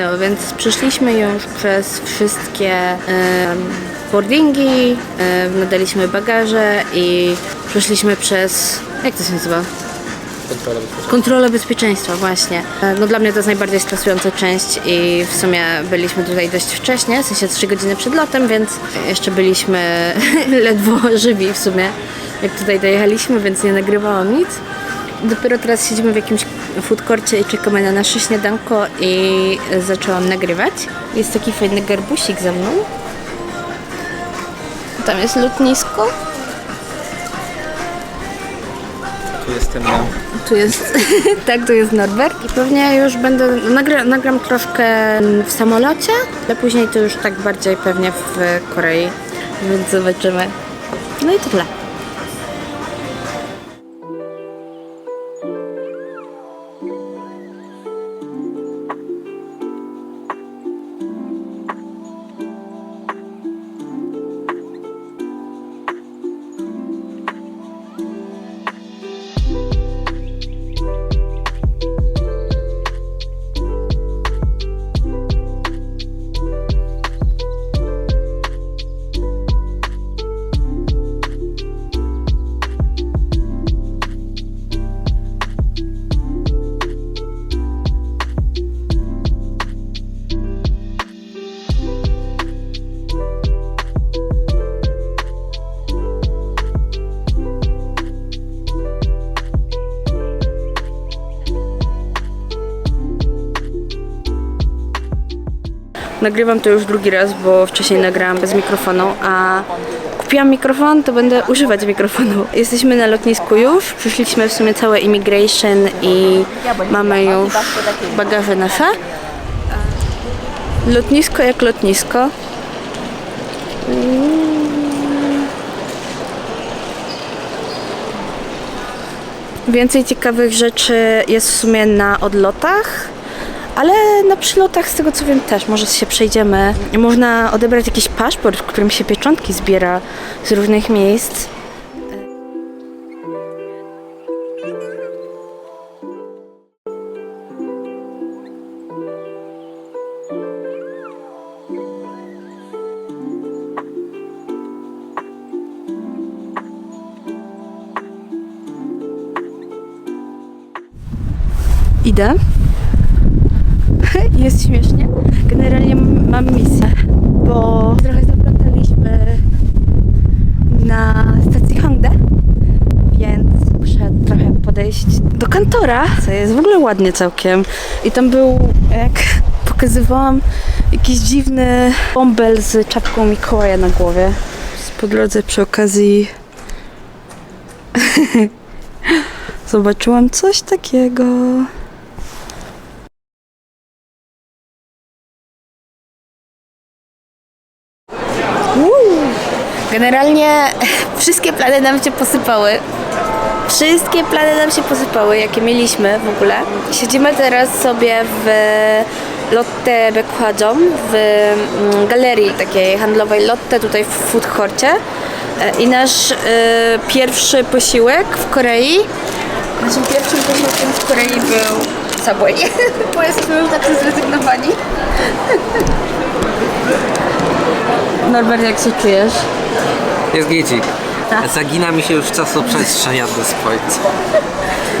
No więc przeszliśmy już przez wszystkie boardingi, nadaliśmy bagaże i przeszliśmy przez, jak to się nazywa? Kontrola bezpieczeństwa. Kontrolę bezpieczeństwa, właśnie. E, No dla mnie to jest najbardziej stresująca część i w sumie byliśmy tutaj dość wcześnie, w sensie 3 godziny przed lotem, więc jeszcze byliśmy ledwo żywi w sumie, jak tutaj dojechaliśmy, więc nie nagrywałam nic. Dopiero teraz siedzimy w jakimś food courcie i czekamy na nasze śniadanko i zaczęłam nagrywać. Jest taki fajny garbusik za mną. Tam jest lotnisko. Tu jestem ja. Tu jest, tak, tu jest Norbert. I pewnie już będę, nagra, nagram troszkę w samolocie, ale później to już tak bardziej pewnie w Korei, więc zobaczymy. No i tyle. Nagrywam to już drugi raz, bo wcześniej nagrałam bez mikrofonu, a kupiłam mikrofon, to będę używać mikrofonu. Jesteśmy na lotnisku już, przyszliśmy w sumie całe immigration i mamy już bagaże nasze. Lotnisko jak lotnisko. Więcej ciekawych rzeczy jest w sumie na odlotach, ale na przylotach z tego co wiem też, może się przejdziemy. Można odebrać jakiś paszport, w którym się pieczątki zbiera z różnych miejsc. Idę. Jest śmiesznie. Generalnie mam misję, bo trochę zaplątaliśmy na stacji Hongdae, więc muszę trochę podejść do kantora, co jest w ogóle ładnie całkiem. I tam był, jak pokazywałam, jakiś dziwny bąbel z czapką Mikołaja na głowie. Po drodze przy okazji zobaczyłam coś takiego. Generalnie wszystkie plany nam się posypały. Wszystkie plany nam się posypały, jakie mieliśmy w ogóle. Siedzimy teraz sobie w Lotte Baekhwajom, w mm, galerii takiej handlowej Lotte tutaj w food courcie. E, I nasz e, pierwszy posiłek w Korei, naszym pierwszym posiłkiem w Korei był Subway, bo jesteśmy już tacy zrezygnowani. Norbert, jak się czujesz? Jest gicik. Tak. Zagina mi się już czasoprzestrzeń do spojrzeć.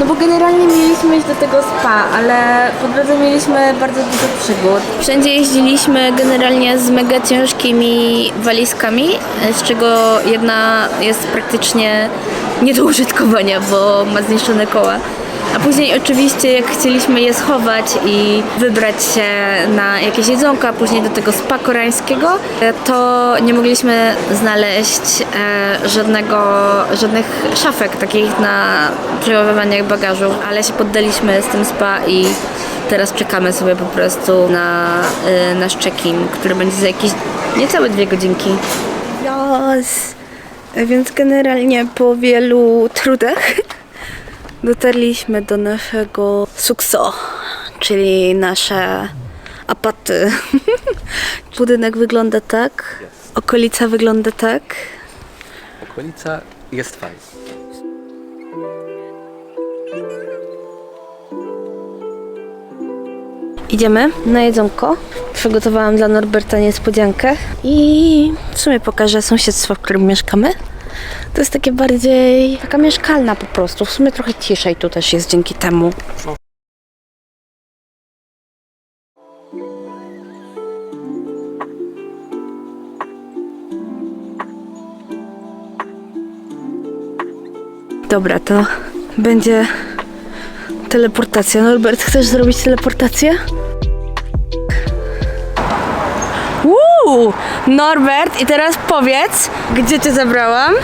No bo generalnie mieliśmy iść do tego spa, ale po drodze mieliśmy bardzo dużo przygód. Wszędzie jeździliśmy generalnie z mega ciężkimi walizkami, z czego jedna jest praktycznie nie do użytkowania, bo ma zniszczone koła. A później oczywiście jak chcieliśmy je schować i wybrać się na jakieś jedzonko, a później do tego spa koreańskiego, to nie mogliśmy znaleźć e, żadnego, żadnych szafek takich na przechowywanie bagażu, ale się poddaliśmy z tym spa i teraz czekamy sobie po prostu na e, nasz check-in, który będzie za jakieś niecałe dwie godzinki. Yes. Więc generalnie po wielu trudach dotarliśmy do naszego sukso, czyli nasze apaty. Budynek wygląda tak, okolica wygląda tak. Okolica jest fajna. Idziemy na jedzonko. Przygotowałam dla Norberta niespodziankę i w sumie pokażę sąsiedztwo, w którym mieszkamy. To jest takie bardziej taka mieszkalna po prostu. W sumie trochę ciszej tu też jest dzięki temu. Dobra, to będzie teleportacja. Norbert, chcesz zrobić teleportację? Uuu, Norbert, i teraz powiedz, gdzie cię zabrałam?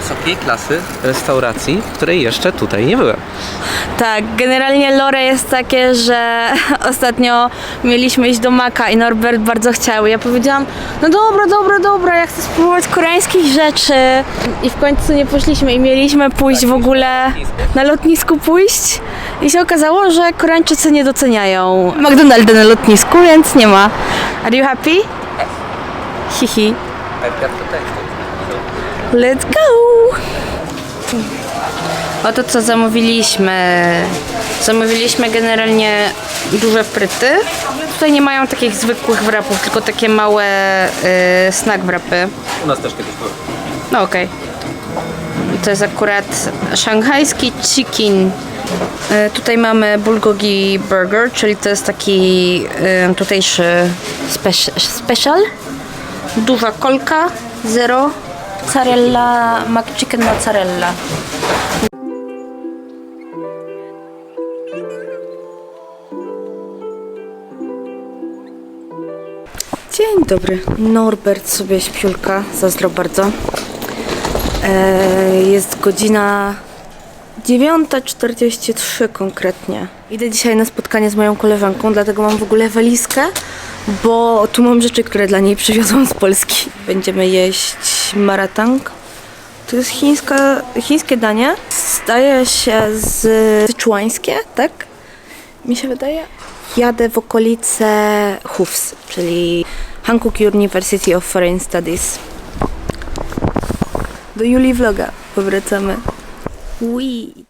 Wysokiej klasy restauracji, w której jeszcze tutaj nie byłem. Tak, generalnie lore jest takie, że ostatnio mieliśmy iść do Maka i Norbert bardzo chciał. Ja powiedziałam, no dobra, dobra, dobra, ja chcę spróbować koreańskich rzeczy. I w końcu nie poszliśmy i mieliśmy pójść w ogóle na lotnisku pójść. I się okazało, że Koreańczycy nie doceniają McDonalda na lotnisku, więc nie ma. Are you happy? Hihi. Let's go! Oto co zamówiliśmy. Zamówiliśmy generalnie duże fryty. Tutaj nie mają takich zwykłych wrapów, tylko takie małe y, snack wrapy. U nas też kiedyś były. No okej. To jest akurat szanghajski chicken. Y, Tutaj mamy bulgogi burger, czyli to jest taki y, tutejszy speci- special. Duża kolka, zero. Mozzarella, McChicken mozzarella. Dzień dobry. Norbert sobie śpiulka, zazdro bardzo. E, jest godzina 9.43 konkretnie. Idę dzisiaj na spotkanie z moją koleżanką, dlatego mam w ogóle walizkę, bo tu mam rzeczy, które dla niej przywiozłam z Polski. Będziemy jeść maratang. To jest chińska, chińskie danie. Zdaje się z syczuańskie, tak? Mi się wydaje. Jadę w okolice HUFS, czyli Hankook University of Foreign Studies. Do Julii Vloga powracamy. Wee.